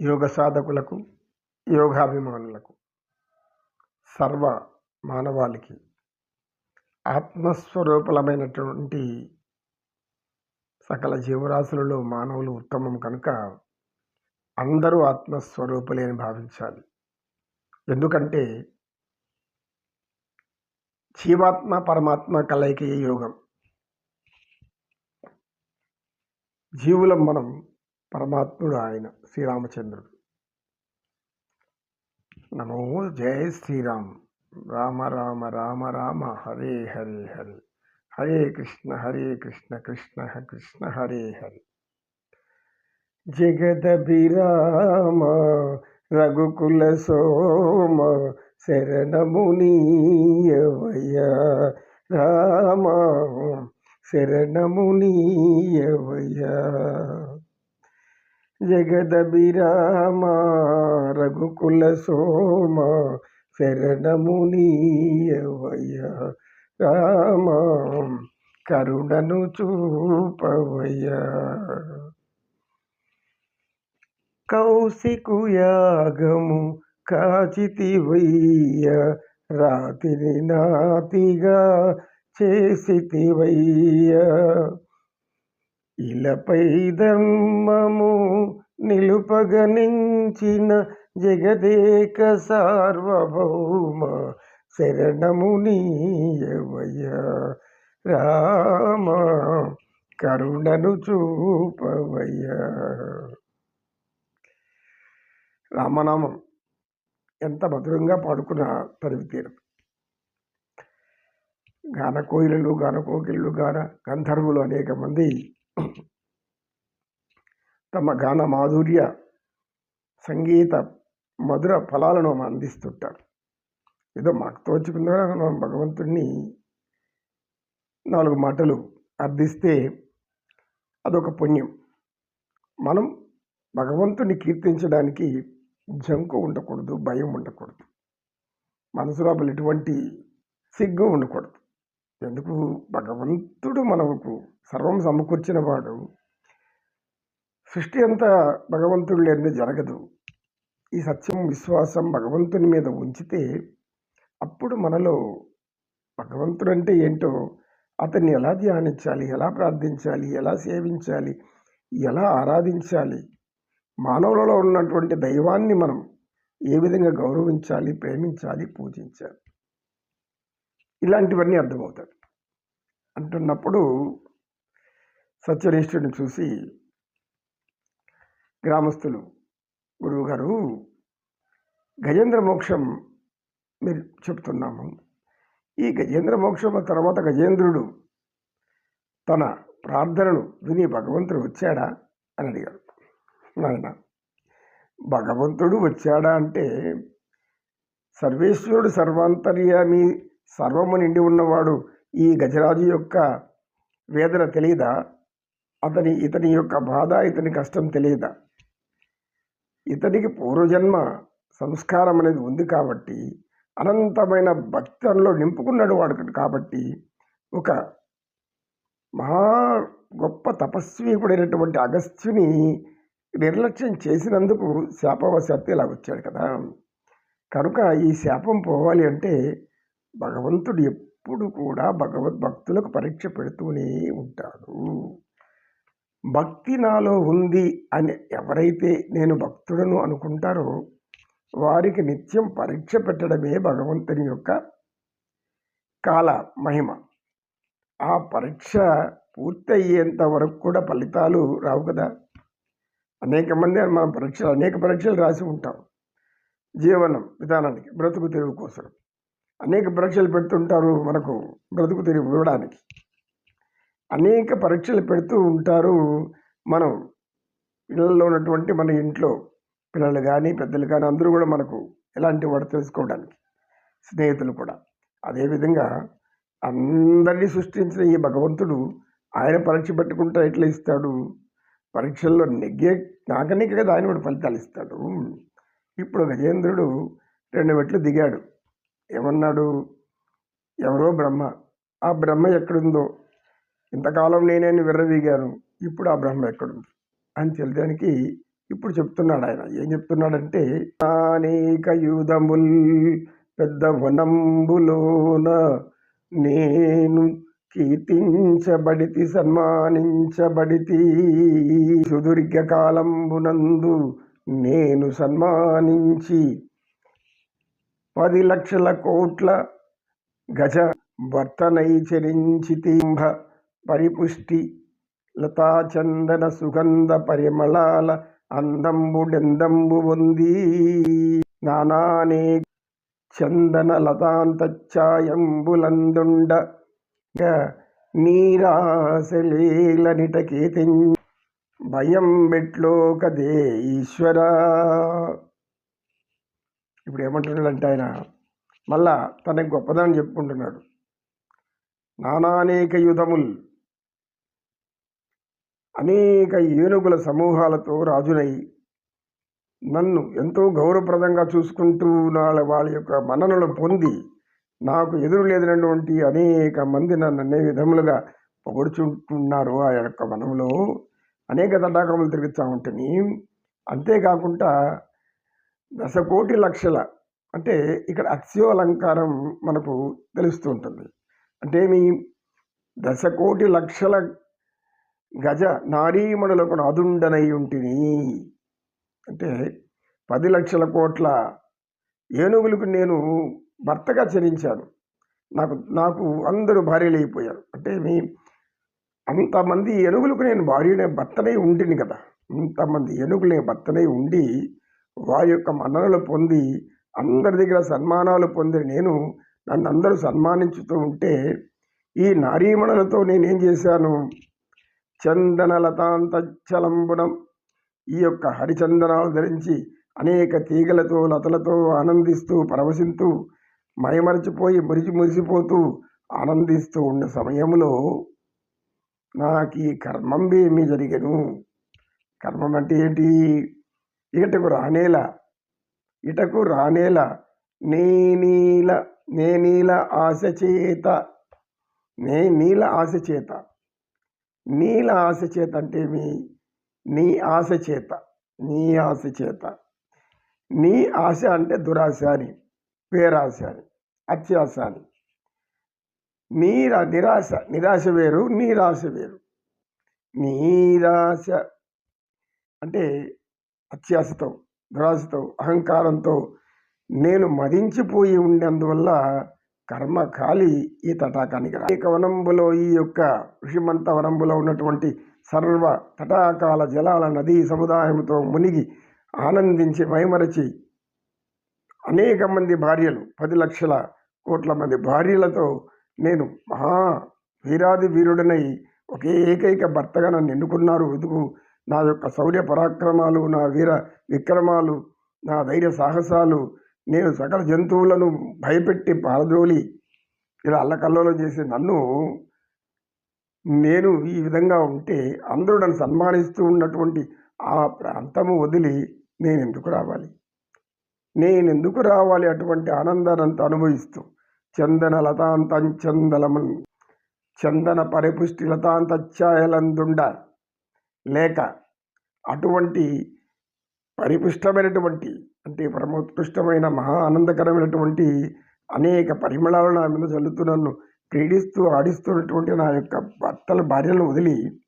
యోగ సాధకులకు యోగాభిమానులకు సర్వ మానవాళికి ఆత్మస్వరూపలమైనటువంటి సకల జీవరాశులలో మానవులు ఉత్తమం కనుక అందరూ ఆత్మస్వరూపులే అని భావించాలి. ఎందుకంటే జీవాత్మ పరమాత్మ కలయిక యోగం. జీవులం మనం పరమాత్ముడు ఆయన శ్రీరామచంద్రుడు. నమో జయ శ్రీరామ్. రామ రామ రామ రామ. హరే హరే హరే. హరే కృష్ణ హరే కృష్ణ కృష్ణ కృష్ణ హరే హరే. జగదభిరామ రఘుకుల సోమ శరణమునీయవయ రామ. శరణమునీయవయ జగదభిరామ రఘుకుల సోమ శరణమునీయవయ రామ కరుణను చూపవయ కౌశికుయాగము కాచితివయ్య రాతిని నాతిగా చేసితివయ్య. ఇలపై ధర్మము నిలుపగనించిన జగదేక సార్వభౌమ శరణము నీయవయ రామ కరుణను చూపవయ రామనామం. ఎంత మధురంగా పాడుకున్న తరివి తీరదు గాన కోయిలలు గాన కోకిళ్ళు గాన గంధర్వులు అనేక మంది తమ గాన మాధుర్య సంగీత మధుర ఫలాలను అందిస్తుంటారు. ఏదో మాకు తోచుకుందా మనం భగవంతుడిని నాలుగు మాటలు అర్థిస్తే అదొక పుణ్యం. మనం భగవంతుని కీర్తించడానికి జంకు ఉండకూడదు భయం ఉండకూడదు. మనసు లోపల ఎటువంటి సిగ్గు ఉండకూడదు. ఎందుకు? భగవంతుడు మనకు సర్వం సమకూర్చిన వాడు. సృష్టి అంతా భగవంతుడు లేనిది జరగదు. ఈ సత్యం విశ్వాసం భగవంతుని మీద ఉంచితే అప్పుడు మనలో భగవంతుడు అంటే ఏంటో అతన్ని ఎలా ధ్యానించాలి ఎలా ప్రార్థించాలి ఎలా సేవించాలి ఎలా ఆరాధించాలి మానవులలో ఉన్నటువంటి దైవాన్ని మనం ఏ విధంగా గౌరవించాలి ప్రేమించాలి పూజించాలి? ఇలాంటివన్నీ అర్థమవుతాయి. అంటున్నప్పుడు సత్యనిష్ఠుడిని చూసి గ్రామస్తులు. గురువుగారు గజేంద్ర మోక్షం మీరు చెప్తున్నాము. ఈ గజేంద్ర మోక్షం తర్వాత గజేంద్రుడు తన ప్రార్థనను విని భగవంతుడు వచ్చాడా అని అడిగారు. నాయన భగవంతుడు వచ్చాడా అంటే సర్వేశ్వరుడు సర్వాంతర్యామి సర్వము నిండి ఉన్నవాడు ఈ గజరాజు యొక్క వేదన తెలియదా అతని ఇతని యొక్క బాధ ఇతని కష్టం తెలియదా ఇతనికి పూర్వజన్మ సంస్కారం అనేది ఉంది కాబట్టి అనంతమైన భక్తంలో నింపుకున్నాడు వాడు కాబట్టి ఒక మహా గొప్ప తపస్వీకుడైనటువంటి అగస్త్యుని నిర్లక్ష్యం చేసినందుకు శాపవశాత్తు ఇలా వచ్చాడు కదా. కనుక ఈ శాపం పోవాలి అంటే భగవంతుడు ఎప్పుడు కూడా భగవద్భక్తులకు పరీక్ష పెడుతూనే ఉంటాడు. భక్తి నాలో ఉంది అని ఎవరైతే నేను భక్తుడను అనుకుంటారో వారికి నిత్యం పరీక్ష పెట్టడమే భగవంతుని యొక్క కాల మహిమ. ఆ పరీక్ష పూర్తయ్యేంత వరకు కూడా ఫలితాలు రావు కదా. అనేక మంది మనం పరీక్షలు అనేక పరీక్షలు రాసి ఉంటాం. జీవనం విధానానికి బ్రతుకు తెరువు కోసం. అనేక పరీక్షలు పెడుతుంటారు మనకు బ్రతుకు తెరువు ఇవ్వడానికి. అనేక పరీక్షలు పెడుతూ ఉంటారు మనం. పిల్లల్లో ఉన్నటువంటి మన ఇంట్లో పిల్లలు కానీ పెద్దలు కానీ అందరూ కూడా మనకు ఎలాంటి వాడు తెలుసుకోవడానికి స్నేహితులు కూడా. అదేవిధంగా అందరినీ సృష్టించిన ఈ భగవంతుడు ఆయన పరీక్ష పెట్టుకుంటా ఎట్లా ఇస్తాడు? పరీక్షల్లో నెగ్గే నాకనే కదా ఆయన కూడా ఫలితాలు ఇస్తాడు. ఇప్పుడు గజేంద్రుడు రెండు మెట్లు దిగాడు. ఏమన్నాడు? ఎవరో బ్రహ్మ. ఆ బ్రహ్మ ఎక్కడుందో? ఇంతకాలం నేనే విర్రవీగాను. ఇప్పుడు ఆ బ్రహ్మ ఎక్కడుంది అని తెలియడానికి ఇప్పుడు చెప్తున్నాడు ఆయన. ఏం చెప్తున్నాడంటే అనేక యుధముల్ పెద్ద వనంబులోన నేను కీర్తించబడితి సన్మానించబడితి. సుదీర్ఘ కాలంబునందు నేను సన్మానించి పది లక్షల కోట్ల గజ భర్తనై చరించితింభ పరిపుష్టి లతాచందన సుగంధ పరిమళాల అందంబుడెందంబు ఉంది నానానే చందన లతాంతఛాయంబులందుండ నీరాశలీలనిటకే భయం బెట్లో కదే ఈశ్వరా. ఇప్పుడు ఏమంటున్నాడంటే ఆయన మళ్ళా తనకి గొప్పదని చెప్పుకుంటున్నాడు. నానానేక యుధముల్ అనేక ఏనుగుల సమూహాలతో రాజునై నన్ను ఎంతో గౌరవప్రదంగా చూసుకుంటూ నాళ్ళ వాళ్ళ యొక్క మన్ననలు పొంది నాకు ఎదురు లేదనటువంటి అనేక మంది నన్ను అనే విధములుగా పొగుడుచుంటున్నారు ఆ యొక్క వనంలో. అనేక తటాకములు తిరుగుతూ ఉంటుంది అంతేకాకుండా దశకోటి లక్షల అంటే ఇక్కడ అత్స్యో అలంకారం మనకు తెలుస్తూ ఉంటుంది. అంటే మీ దశకోటి లక్షల గజ నారీమణులకు నాదుండనై ఉంటిని. అంటే పది లక్షల కోట్ల ఏనుగులకు నేను భర్తగా చరించాను నాకు నాకు అందరూ భార్యలు అయిపోయారు అంటే మీ అంతమంది ఏనుగులకు నేను భార్యనే భర్తనై ఉంటిని కదా. ఇంతమంది ఏనుగులే భర్తనై ఉండి వారి యొక్క మన్ననలు పొంది అందరి దగ్గర సన్మానాలు పొంది నేను నన్ను అందరూ సన్మానించుతూ ఉంటే ఈ నారీమణులతో నేనేం చేశాను? చందనలతాంతలంబునం ఈ యొక్క హరిచందనాలు ధరించి అనేక తీగలతో లతలతో ఆనందిస్తూ పరవశింతూ మయమరచిపోయి మురిచి మురిసిపోతూ ఆనందిస్తూ ఉన్న సమయంలో నాకు ఈ కర్మం ఏమి జరిగను. కర్మం అంటే ఏంటి? ఇటకు రానేలా ఇటకు రానేలా నేనీల నేనీల ఆశ చేత నే నీల ఆశ చేత నీల ఆశ చేత అంటే మీ నీ ఆశ చేత. నీ ఆశ చేత. నీ ఆశ అంటే దురాశ అని పేరాశ అని అత్యాశ అని. నీర నిరాశ. నిరాశ వేరు నీరాశ వేరు. నీరాశ అంటే అత్యాశతో దురాశతో అహంకారంతో నేను మదించిపోయి ఉండేందువల్ల కర్మ ఖాళీ ఈ తటాకానికి రా వనంబులో ఈ యొక్క ఋషిమంత వనంబులో ఉన్నటువంటి సర్వ తటాకాల జలాల నదీ సముదాయంతో మునిగి ఆనందించి మైమరచి అనేక మంది భార్యలు పది లక్షల కోట్ల మంది భార్యలతో నేను మహా వీరాది వీరుడనై ఒకే ఏకైక భర్తగా నన్ను ఎన్నుకున్నారు. ఎందుకు? నా యొక్క శౌర్య పరాక్రమాలు నా వీర విక్రమాలు నా ధైర్య సాహసాలు నేను సకల జంతువులను భయపెట్టి పారద్రోలి ఇలా అల్లకల్లోలం చేసి నన్ను నేను ఈ విధంగా ఉంటే అందరూ నన్ను సన్మానిస్తూ ఉన్నటువంటి ఆ ప్రాంతము వదిలి నేను ఎందుకు రావాలి? నేను ఎందుకు రావాలి అటువంటి ఆనందానంత అనుభవిస్తూ? చందన లతాంతం చందలము చందన పరిపుష్టి లతాంతఛాయలందుండ లేక అటువంటి పరిపుష్టమైనటువంటి అంటే పరమోత్కృష్టమైన మహా ఆనందకరమైనటువంటి అనేక పరిమళాలు నా మీద చల్లుతూ నన్ను క్రీడిస్తూ ఆడిస్తున్నటువంటి నా యొక్క భర్తల భార్యలను వదిలి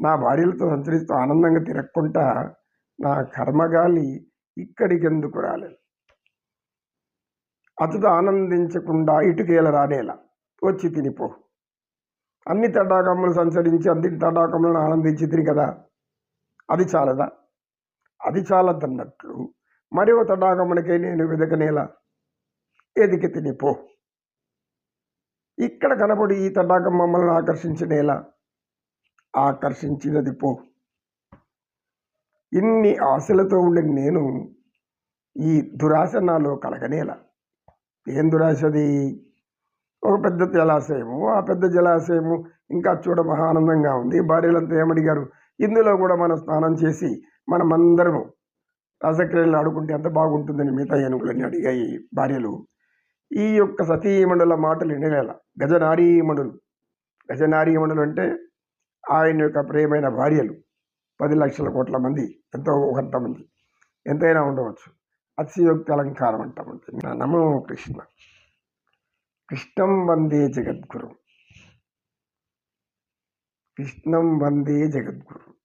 నా భార్యలతో సంచరిస్తూ ఆనందంగా తిరగకుండా నా కర్మగాలి ఇక్కడికి ఎందుకు రాలేదు. అతడు ఆనందించకుండా ఇటుకేల రానేలా వచ్చి తినిపో అన్ని తడాకమ్మలు సంచరించి అన్ని తటాకములను ఆనందించి తిని కదా. అది చాలదా? అది చాలదన్నట్లు మరియు తడాగమునికై నేను వెదకనేలా? ఎదికి తినిపో ఇక్కడ కనబడి ఈ తడాగం మమ్మల్ని ఆకర్షించినేలా? ఆకర్షించినది పో. ఇన్ని ఆశలతో ఉండిన నేను ఈ దురాశ నాలో కలగనేలా? ఏం దురాశది ఒక పెద్ద జలాశయము ఆ పెద్ద జలాశయము ఇంకా చూడ మహా ఆనందంగా ఉంది. భార్యలంతా ఏమడిగారు? ఇందులో కూడా మనం స్నానం చేసి మనమందరము రాసక్రియలు ఆడుకుంటే ఎంత బాగుంటుందని మిగతా ఏనుగులని అడిగాయి భార్యలు. ఈ యొక్క సతీ మండల మాటలు వినలేల. గజనారీ మండలు అంటే ఆయన యొక్క ప్రియమైన భార్యలు. పది లక్షల కోట్ల మంది ఎంతో కొంతమంది ఎంతైనా ఉండవచ్చు. అతిశయోక్తి అలంకారం అంటామండి నా నమో కృష్ణ. కృష్ణం వందే జగద్గురు. కృష్ణం వందే జగద్గురు.